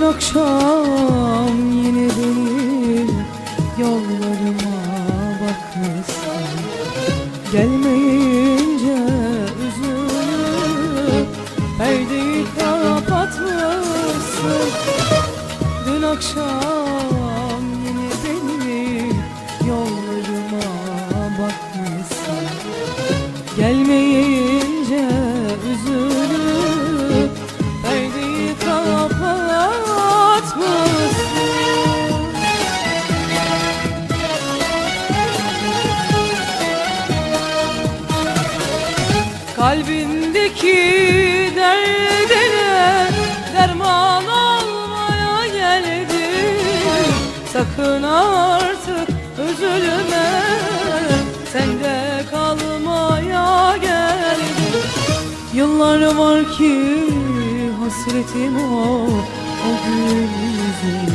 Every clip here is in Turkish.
akşam yine benim yollarıma bakmışsın. Gelmeyince üzülüp perdeyi kapatmışsın. Dün akşam Kalbindeki derdine derman olmaya geldim. Sakın artık üzülme sende kalmaya geldim. Yıllar var ki hasretim o, o gün yüzüm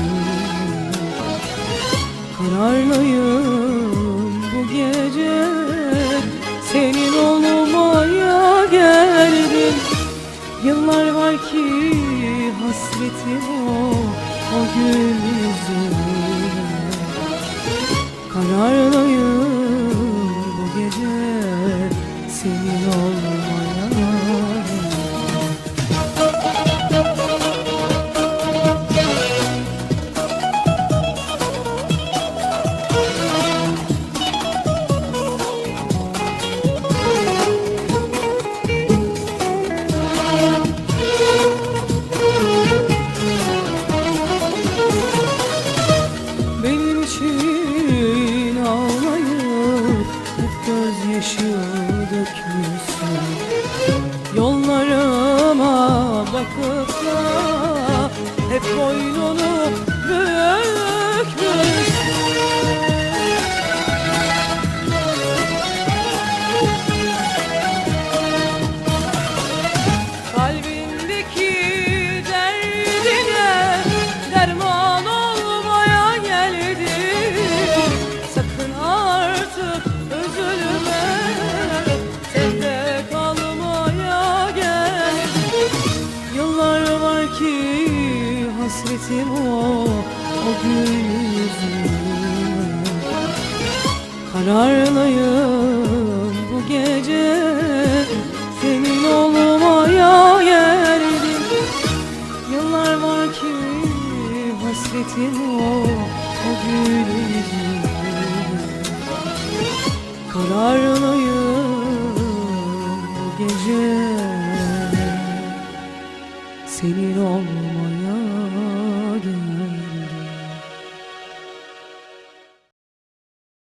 Kararlıyım Yıllar var ki hasretim o, o gün yüzüme Kararlıyım bu gece senin olmaya Yollarıma bakıp da hep boynunu bükmüşsün hasretim o, o gün yüzüme Kararlıyım bu gece senin olmaya geldim. Yıllar var ki hasretin o, o gün yüzüme Kararlıyım bu gece senin olmaya günler